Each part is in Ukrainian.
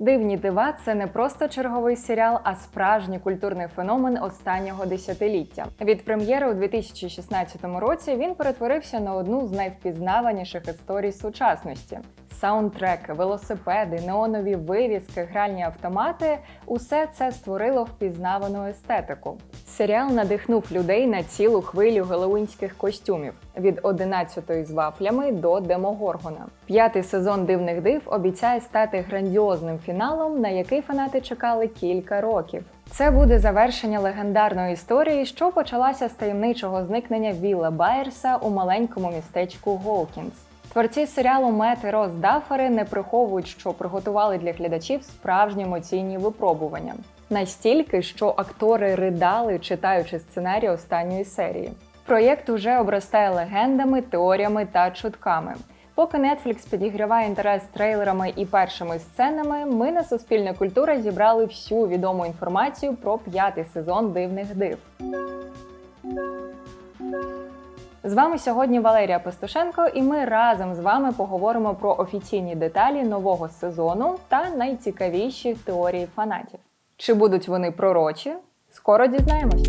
Дивні дива це не просто черговий серіал, а справжній культурний феномен останнього десятиліття. Від прем'єри у 2016 році він перетворився на одну з найвпізнаваніших історій сучасності. Саундтреки, велосипеди, неонові вивіски, гральні автомати усе це створило впізнавану естетику. Серіал надихнув людей на цілу хвилю геловінських костюмів від 11-ї з вафлями до Демогоргона. П'ятий сезон дивних див обіцяє стати грандіозним фіналом, на який фанати чекали кілька років. Це буде завершення легендарної історії, що почалася з таємничого зникнення Вілла Байерса у маленькому містечку Гоукінс. Творці серіалу Мет і Рос Даффери не приховують, що приготували для глядачів справжні емоційні випробування. Настільки, що актори ридали, читаючи сценарій останньої серії. Проєкт уже обростає легендами, теоріями та чутками. Поки Netflix підігріває інтерес трейлерами і першими сценами, ми на Суспільна культура зібрали всю відому інформацію про п'ятий сезон дивних див. З вами сьогодні Валерія Пестушенко, і ми разом з вами поговоримо про офіційні деталі нового сезону та найцікавіші теорії фанатів. Чи будуть вони пророчі? Скоро дізнаємось.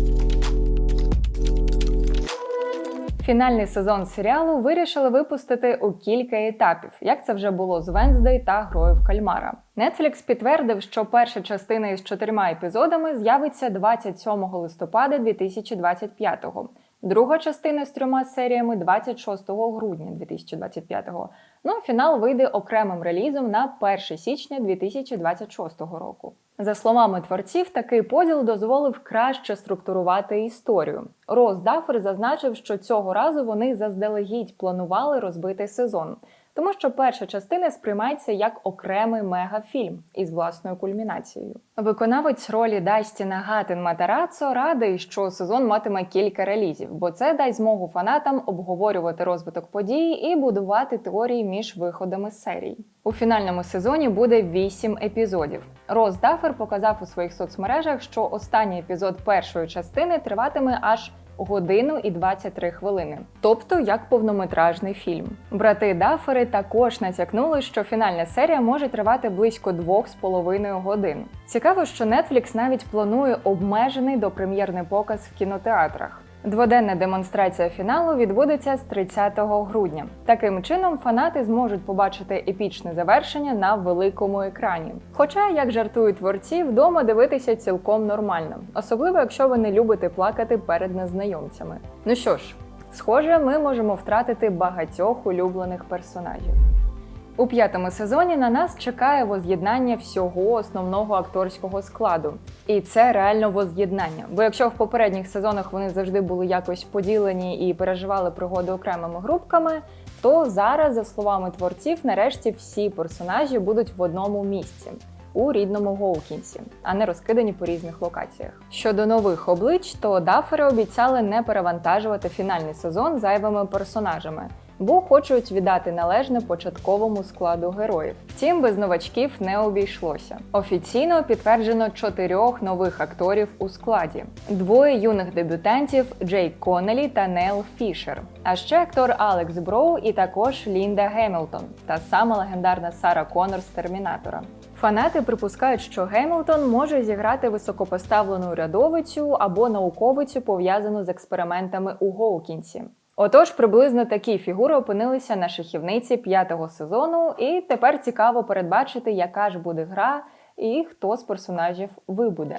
Фінальний сезон серіалу вирішили випустити у кілька етапів, як це вже було з Венздей та Грою в Кальмара. Netflix підтвердив, що перша частина із чотирма епізодами з'явиться 27 листопада 2025-го. Друга частина з трьома серіями 26 грудня 2025-го. Ну фінал вийде окремим релізом на 1 січня 2026 року. За словами творців, такий поділ дозволив краще структурувати історію. Роз Дафер зазначив, що цього разу вони заздалегідь планували розбити сезон, тому що перша частина сприймається як окремий мегафільм із власною кульмінацією. Виконавець ролі Дастіна Гатин Матарацо радий, що сезон матиме кілька релізів, бо це дасть змогу фанатам обговорювати розвиток подій і будувати теорії між виходами серій. У фінальному сезоні буде 8 епізодів. Роз Даффер показав у своїх соцмережах, що останній епізод першої частини триватиме аж годину і 23 хвилини, тобто як повнометражний фільм. Брати Дафери також натякнули, що фінальна серія може тривати близько 2,5 годин. Цікаво, що Netflix навіть планує обмежений допрем'єрний показ в кінотеатрах. Дводенна демонстрація фіналу відбудеться з 30 грудня. Таким чином, фанати зможуть побачити епічне завершення на великому екрані. Хоча, як жартують творці, вдома дивитися цілком нормально, особливо якщо ви не любите плакати перед незнайомцями. Ну що ж, схоже, ми можемо втратити багатьох улюблених персонажів. У п'ятому сезоні на нас чекає воз'єднання всього основного акторського складу. І це реально воз'єднання. Бо якщо в попередніх сезонах вони завжди були якось поділені і переживали пригоди окремими групками, то зараз, за словами творців, нарешті всі персонажі будуть в одному місці. У рідному Гоукінсі, а не розкидані по різних локаціях. Щодо нових облич, то Даффери обіцяли не перевантажувати фінальний сезон зайвими персонажами, бо хочуть віддати належне початковому складу героїв. Втім, без новачків не обійшлося. Офіційно підтверджено чотирьох нових акторів у складі: двоє юних дебютантів Джейк Коннелі та Нел Фішер, а ще актор Алекс Броу і також Лінда Гемілтон, та сама легендарна Сара Коннор з Термінатора. Фанати припускають, що Гемілтон може зіграти високопоставлену урядовицю або науковицю, пов'язану з експериментами у Гоукінсі. Отож, приблизно такі фігури опинилися на шахівниці п'ятого сезону, і тепер цікаво передбачити, яка ж буде гра і хто з персонажів вибуде.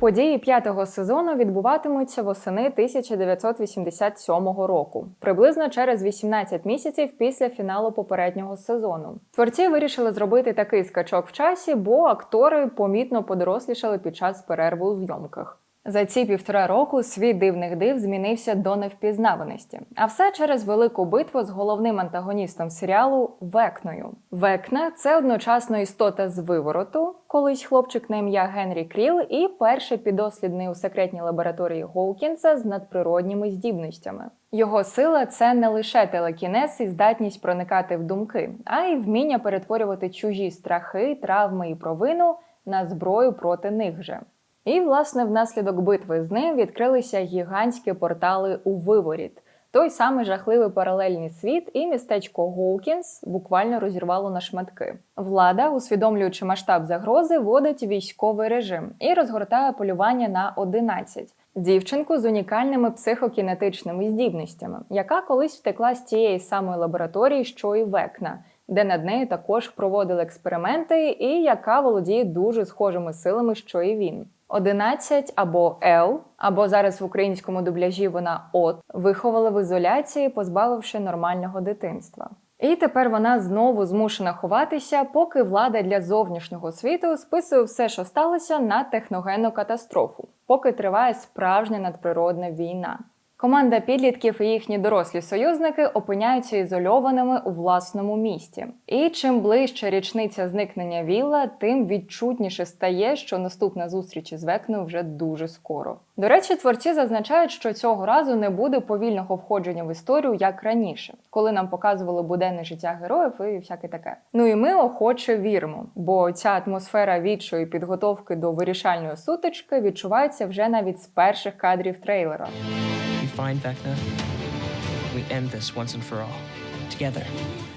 Події п'ятого сезону відбуватимуться восени 1987 року, приблизно через 18 місяців після фіналу попереднього сезону. Творці вирішили зробити такий скачок в часі, бо актори помітно подорослішали під час перерви у зйомках. За ці півтора року світ дивних див змінився до невпізнаваності, а все через велику битву з головним антагоністом серіалу Векною. Векна це одночасно істота з вивороту, колись хлопчик на ім'я Генрі Кріл, і перший підослідний у секретній лабораторії Гоукінса з надприродніми здібностями. Його сила це не лише телекінез і здатність проникати в думки, а й вміння перетворювати чужі страхи, травми і провину на зброю проти них же. І, власне, внаслідок битви з ним відкрилися гігантські портали у виворіт. Той самий жахливий паралельний світ і містечко Гоукінс буквально розірвало на шматки. Влада, усвідомлюючи масштаб загрози, вводить військовий режим і розгортає полювання на 11. Дівчинку з унікальними психокінетичними здібностями, яка колись втекла з тієї самої лабораторії, що і Векна, де над нею також проводили експерименти, і яка володіє дуже схожими силами, що і він. 11 або Л, або зараз в українському дубляжі вона От, виховали в ізоляції, позбавивши нормального дитинства. І тепер вона знову змушена ховатися, поки влада для зовнішнього світу списує все, що сталося, на техногенну катастрофу, поки триває справжня надприродна війна. Команда підлітків і їхні дорослі союзники опиняються ізольованими у власному місті. І чим ближче річниця зникнення Вілла, тим відчутніше стає, що наступна зустріч із Векною вже дуже скоро. До речі, творці зазначають, що цього разу не буде повільного входження в історію як раніше, коли нам показували буденне життя героїв і всяке таке. Ну і ми охоче віримо, бо ця атмосфера відчої підготовки до вирішальної сутички відчувається вже навіть з перших кадрів трейлера.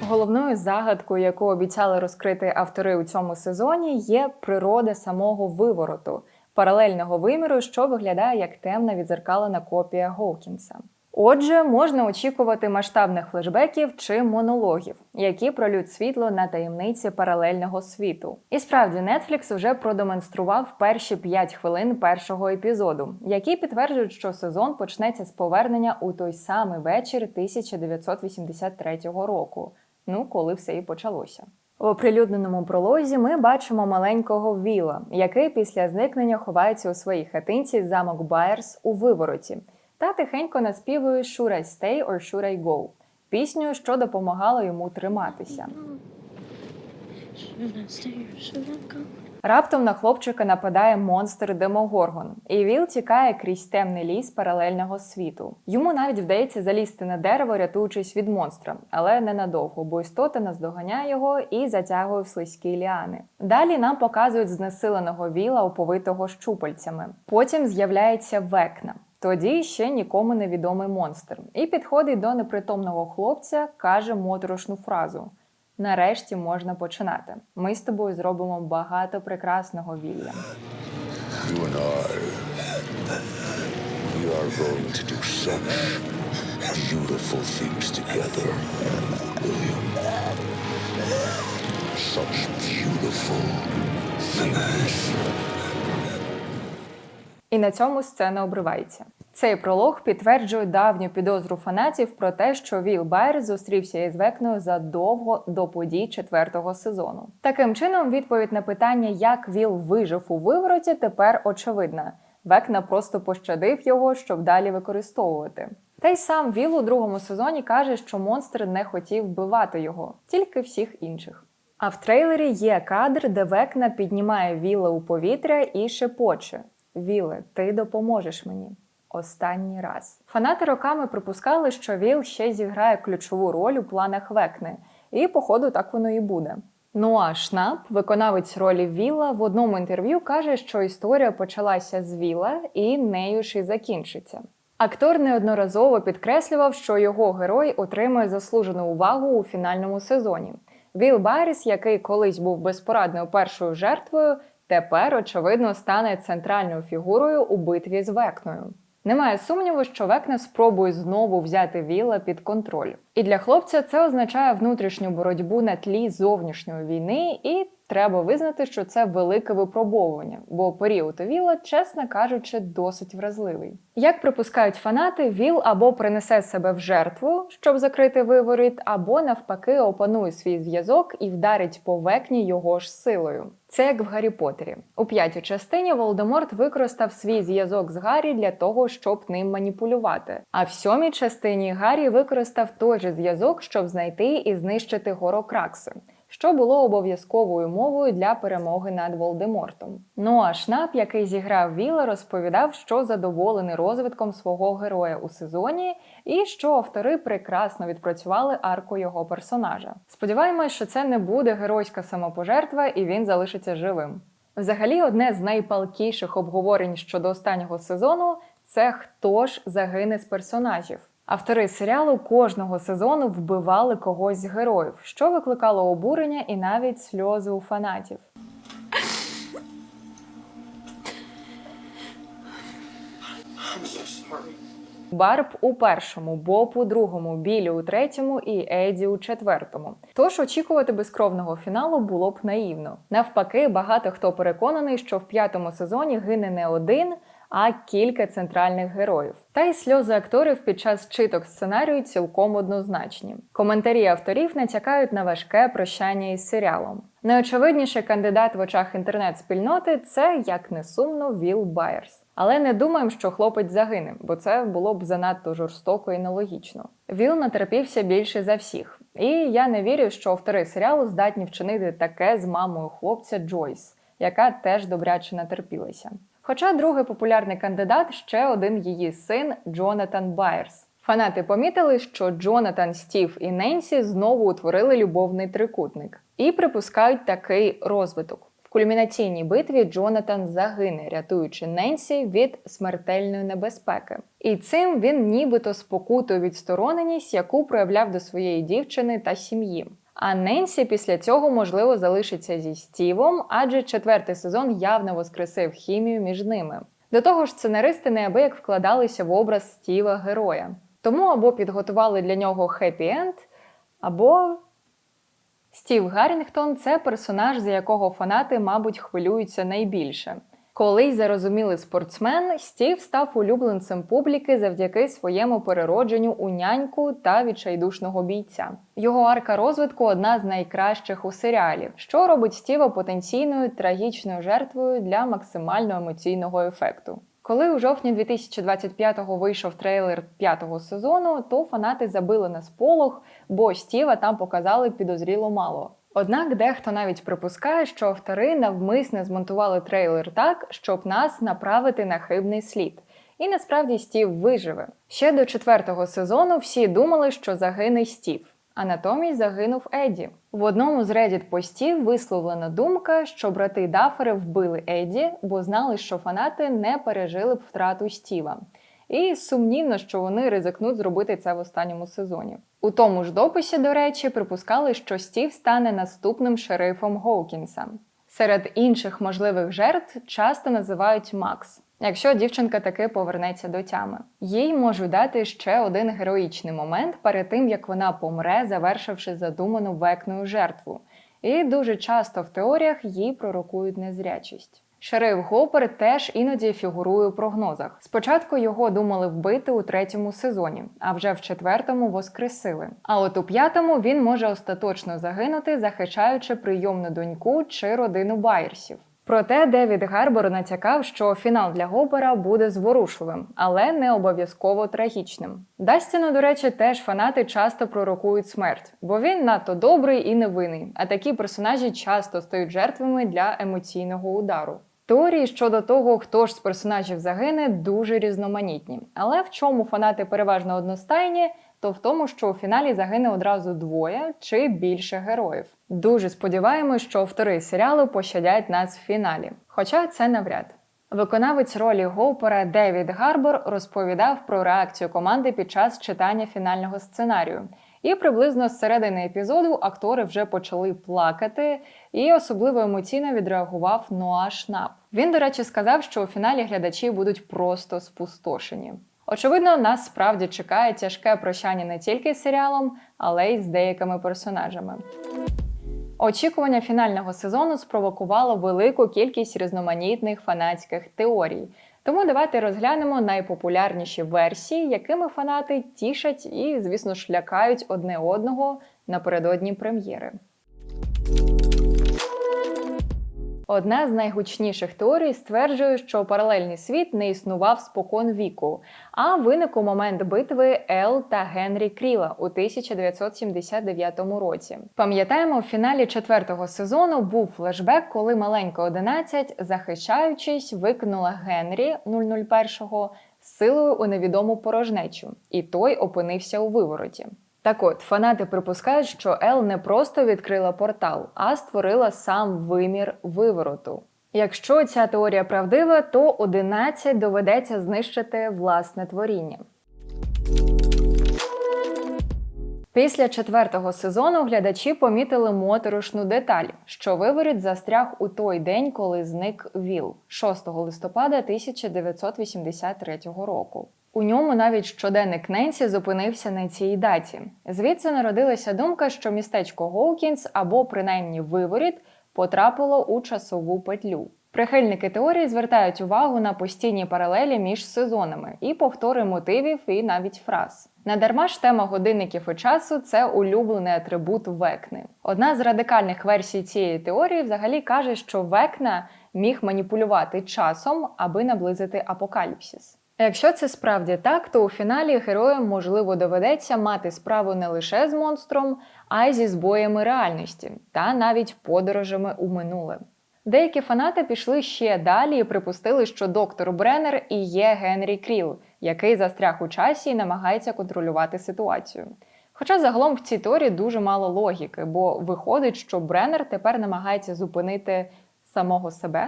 Головною загадкою, яку обіцяли розкрити автори у цьому сезоні, є природа самого вивороту, паралельного виміру, що виглядає як темна відзеркалена копія Гоукінса. Отже, можна очікувати масштабних флешбеків чи монологів, які пролють світло на таємниці паралельного світу. І справді Netflix вже продемонстрував перші 5 хвилин першого епізоду, які підтверджують, що сезон почнеться з повернення у той самий вечір 1983 року. Ну, коли все і почалося. У оприлюдненому пролозі ми бачимо маленького Віла, який після зникнення ховається у своїй хатинці замок Байерс у вивороті, та тихенько наспівує «Should I stay or should I go?» пісню, що допомагала йому триматися. Should I stay or should I go? Раптом на хлопчика нападає монстр Демогоргон, і Віл тікає крізь темний ліс паралельного світу. Йому навіть вдається залізти на дерево, рятуючись від монстра, але ненадовго, бо істота наздоганяє його і затягує в слизькі ліани. Далі нам показують знесиленого віла, оповитого щупальцями. Потім з'являється векна. Тоді ще нікому невідомий монстр, і підходить до непритомного хлопця, каже моторошну фразу. Нарешті можна починати. Ми з тобою зробимо багато прекрасного вілля. You and I, we are going to do such beautiful things together, William. Such beautiful things. І на цьому сцена обривається. Цей пролог підтверджує давню підозру фанатів про те, що Віл Байер зустрівся із Векною задовго до подій четвертого сезону. Таким чином, відповідь на питання, як Віл вижив у вивороті, тепер очевидна. Векна просто пощадив його, щоб далі використовувати. Та й сам Віл у другому сезоні каже, що монстр не хотів вбивати його, тільки всіх інших. А в трейлері є кадр, де Векна піднімає Віла у повітря і шепоче: Віле, ти допоможеш мені. Останній раз. Фанати роками припускали, що Віл ще зіграє ключову роль у планах Векни, і, походу, так воно і буде. Ну а Шнап, виконавець ролі Віла, в одному інтерв'ю каже, що історія почалася з Віла і нею ж і закінчиться. Актор неодноразово підкреслював, що його герой отримує заслужену увагу у фінальному сезоні. Віл Байріс, який колись був безпорадною першою жертвою, тепер, очевидно, стане центральною фігурою у битві з Векною. Немає сумніву, що Векна спробує знову взяти Віла під контроль. І для хлопця це означає внутрішню боротьбу на тлі зовнішньої війни, і треба визнати, що це велике випробовування, бо період Віла, чесно кажучи, досить вразливий. Як припускають фанати, Віл або принесе себе в жертву, щоб закрити виворіт, або навпаки опанує свій зв'язок і вдарить по векні його ж силою. Це як в Гаррі Поттері. У п'ятій частині Волдеморт використав свій зв'язок з Гаррі для того, щоб ним маніпулювати. А в сьомій частині Гаррі використав той же зв'язок, щоб знайти і знищити Горокракси що було обов'язковою мовою для перемоги над Волдемортом. Ну а Шнап, який зіграв Віла, розповідав, що задоволений розвитком свого героя у сезоні, і що автори прекрасно відпрацювали арку його персонажа. Сподіваємось, що це не буде геройська самопожертва і він залишиться живим. Взагалі, одне з найпалкіших обговорень щодо останнього сезону це хто ж загине з персонажів. Автори серіалу кожного сезону вбивали когось з героїв, що викликало обурення і навіть сльози у фанатів. Барб у першому, Боб у другому, Білі у третьому і Еді у четвертому. Тож очікувати безкровного фіналу було б наївно. Навпаки, багато хто переконаний, що в п'ятому сезоні гине не один, а кілька центральних героїв. Та й сльози акторів під час читок сценарію цілком однозначні. Коментарі авторів натякають на важке прощання із серіалом. Найочевидніший кандидат в очах інтернет-спільноти це, як не сумно, Віл Байерс. Але не думаємо, що хлопець загине, бо це було б занадто жорстоко і нелогічно. Віл натерпівся більше за всіх, і я не вірю, що автори серіалу здатні вчинити таке з мамою хлопця Джойс, яка теж добряче натерпілася. Хоча другий популярний кандидат ще один її син Джонатан Байерс. Фанати помітили, що Джонатан, Стів і Ненсі знову утворили любовний трикутник і припускають такий розвиток. В кульмінаційній битві Джонатан загине, рятуючи Ненсі від смертельної небезпеки. І цим він нібито спокутує відстороненість, яку проявляв до своєї дівчини та сім'ї. А Ненсі після цього можливо залишиться зі Стівом, адже четвертий сезон явно воскресив хімію між ними. До того ж, сценаристи неабияк вкладалися в образ Стіва героя. Тому або підготували для нього хеппі-енд, або Стів Гаррінгтон це персонаж, за якого фанати, мабуть, хвилюються найбільше. Колись зарозумілий спортсмен, Стів став улюбленцем публіки завдяки своєму переродженню у няньку та відчайдушного бійця. Його арка розвитку одна з найкращих у серіалі, що робить Стіва потенційною трагічною жертвою для максимально емоційного ефекту. Коли у жовтні 2025-го вийшов трейлер п'ятого сезону, то фанати забили на сполох, бо Стіва там показали підозріло мало. Однак дехто навіть припускає, що автори навмисне змонтували трейлер так, щоб нас направити на хибний слід. І насправді Стів виживе. Ще до четвертого сезону всі думали, що загине Стів. А натомість загинув Еді. В одному з Reddit постів висловлена думка, що брати Дафери вбили Еді, бо знали, що фанати не пережили б втрату Стіва. І сумнівно, що вони ризикнуть зробити це в останньому сезоні. У тому ж дописі, до речі, припускали, що Стів стане наступним шерифом Гоукінса. Серед інших можливих жертв часто називають Макс, якщо дівчинка таки повернеться до тями. Їй можуть дати ще один героїчний момент перед тим, як вона помре, завершивши задуману векною жертву. І дуже часто в теоріях їй пророкують незрячість. Шериф Гопер теж іноді фігурує у прогнозах. Спочатку його думали вбити у третьому сезоні, а вже в четвертому воскресили. А от у п'ятому він може остаточно загинути, захищаючи прийомну доньку чи родину Байерсів. Проте Девід Гарбор натякав, що фінал для Гопера буде зворушливим, але не обов'язково трагічним. Дастіну, до речі, теж фанати часто пророкують смерть, бо він надто добрий і невинний, а такі персонажі часто стають жертвами для емоційного удару. Теорії щодо того, хто ж з персонажів загине, дуже різноманітні. Але в чому фанати переважно одностайні, то в тому, що у фіналі загине одразу двоє чи більше героїв. Дуже сподіваємось, що автори серіалу пощадять нас в фіналі. Хоча це навряд. Виконавець ролі Гоупера Девід Гарбор розповідав про реакцію команди під час читання фінального сценарію. І приблизно з середини епізоду актори вже почали плакати, і особливо емоційно відреагував Ноа Шнап. Він, до речі, сказав, що у фіналі глядачі будуть просто спустошені. Очевидно, нас справді чекає тяжке прощання не тільки з серіалом, але й з деякими персонажами. Очікування фінального сезону спровокувало велику кількість різноманітних фанатських теорій. Тому давайте розглянемо найпопулярніші версії, якими фанати тішать і, звісно шлякають одне одного напередодні прем'єри. Одна з найгучніших теорій стверджує, що паралельний світ не існував спокон віку, а виник у момент битви Ел та Генрі Кріла у 1979 році. Пам'ятаємо, в фіналі четвертого сезону був флешбек, коли маленька 11, захищаючись, викинула Генрі 001 силою у невідому порожнечу, і той опинився у вивороті. Так от, фанати припускають, що Ел не просто відкрила портал, а створила сам вимір вивороту. Якщо ця теорія правдива, то 11 доведеться знищити власне творіння. Після четвертого сезону глядачі помітили моторошну деталь, що виворіт застряг у той день, коли зник Віл 6 листопада 1983 року. У ньому навіть щоденник Ненсі зупинився на цій даті. Звідси народилася думка, що містечко Гоукінс або принаймні виворіт потрапило у часову петлю. Прихильники теорії звертають увагу на постійні паралелі між сезонами і повтори мотивів і навіть фраз. Надарма ж тема годинників і часу це улюблений атрибут Векни. Одна з радикальних версій цієї теорії взагалі каже, що Векна міг маніпулювати часом, аби наблизити апокаліпсис. Якщо це справді так, то у фіналі героям можливо доведеться мати справу не лише з монстром, а й зі збоями реальності та навіть подорожами у минуле. Деякі фанати пішли ще далі і припустили, що доктор Бреннер і є Генрі Кріл, який застряг у часі і намагається контролювати ситуацію. Хоча загалом в цій теорії дуже мало логіки, бо виходить, що Бреннер тепер намагається зупинити самого себе.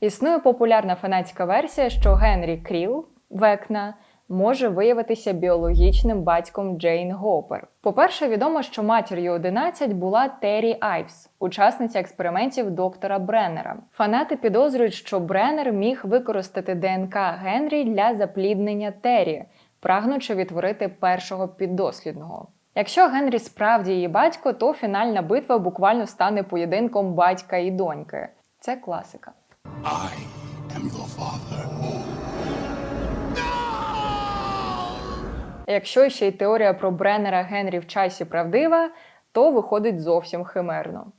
Існує популярна фанатська версія, що Генрі Кріл, Векна, може виявитися біологічним батьком Джейн Гопер. По-перше, відомо, що матір'ю 11 була Террі Айвс, учасниця експериментів доктора Бреннера. Фанати підозрюють, що Бреннер міг використати ДНК Генрі для запліднення Террі, прагнучи відтворити першого піддослідного. Якщо Генрі справді її батько, то фінальна битва буквально стане поєдинком батька і доньки. Це класика. I am your father. Якщо ще й теорія про Бреннера Генрі в часі правдива, то виходить зовсім химерно.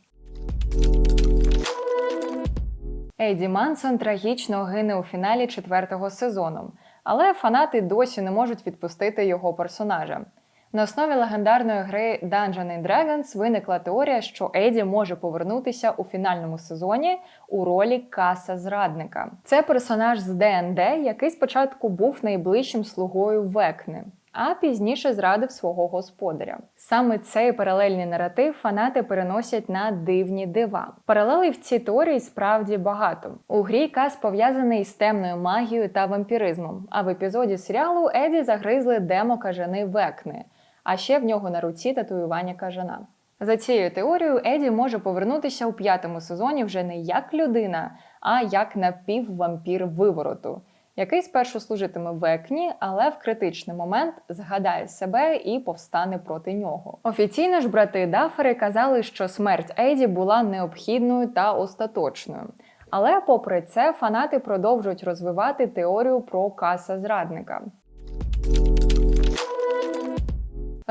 Ейді Мансон трагічно гине у фіналі четвертого сезону, але фанати досі не можуть відпустити його персонажа. На основі легендарної гри Dungeons Dragons виникла теорія, що Еді може повернутися у фінальному сезоні у ролі каса зрадника. Це персонаж з ДНД, який спочатку був найближчим слугою Векни. А пізніше зрадив свого господаря. Саме цей паралельний наратив фанати переносять на дивні дива. Паралелей в цій теорії справді багато. У грі Кас пов'язаний з темною магією та вампіризмом. А в епізоді серіалу Еді загризли демо кажани Векни, а ще в нього на руці татуювання кажана. За цією теорією, Еді може повернутися у п'ятому сезоні вже не як людина, а як напіввампір вивороту, який спершу служитиме Векні, але в критичний момент згадає себе і повстане проти нього. Офіційно ж брати Дафери казали, що смерть Еді була необхідною та остаточною. Але, попри це, фанати продовжують розвивати теорію про каса зрадника.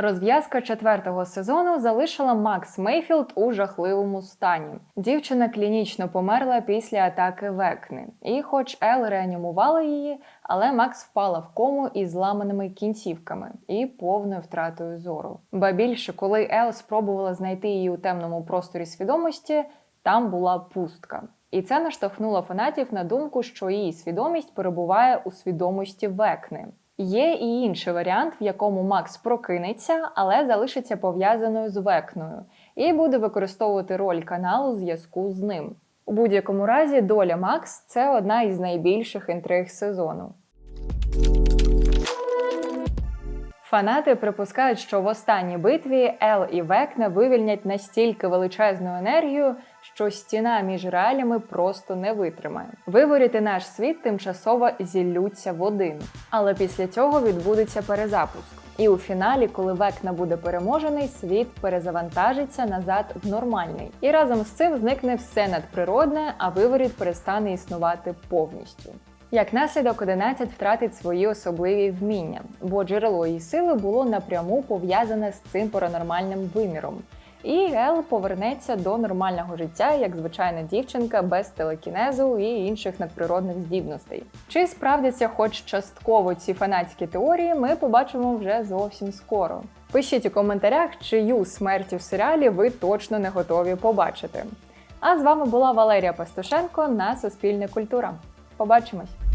Розв'язка четвертого сезону залишила Макс Мейфілд у жахливому стані. Дівчина клінічно померла після атаки Векни. І, хоч Ел реанімувала її, але Макс впала в кому із зламаними кінцівками і повною втратою зору. Ба більше, коли Ел спробувала знайти її у темному просторі свідомості, там була пустка. І це наштовхнуло фанатів на думку, що її свідомість перебуває у свідомості Векни. Є і інший варіант, в якому Макс прокинеться, але залишиться пов'язаною з Векною, і буде використовувати роль каналу зв'язку з ним. У будь-якому разі, доля Макс це одна із найбільших інтриг сезону. Фанати припускають, що в останній битві Ел і Векна вивільнять настільки величезну енергію, що стіна між реаліями просто не витримає. Виворіти наш світ тимчасово зіллються в один. Але після цього відбудеться перезапуск. І у фіналі, коли Векна буде переможений, світ перезавантажиться назад в нормальний. І разом з цим зникне все надприродне, а виворіт перестане існувати повністю. Як наслідок, 11 втратить свої особливі вміння, бо джерело її сили було напряму пов'язане з цим паранормальним виміром. І Ел повернеться до нормального життя як звичайна дівчинка без телекінезу і інших надприродних здібностей. Чи справдяться хоч частково ці фанатські теорії, ми побачимо вже зовсім скоро. Пишіть у коментарях, чию смерть у серіалі ви точно не готові побачити. А з вами була Валерія Пастушенко на Суспільне культура. Побачимось!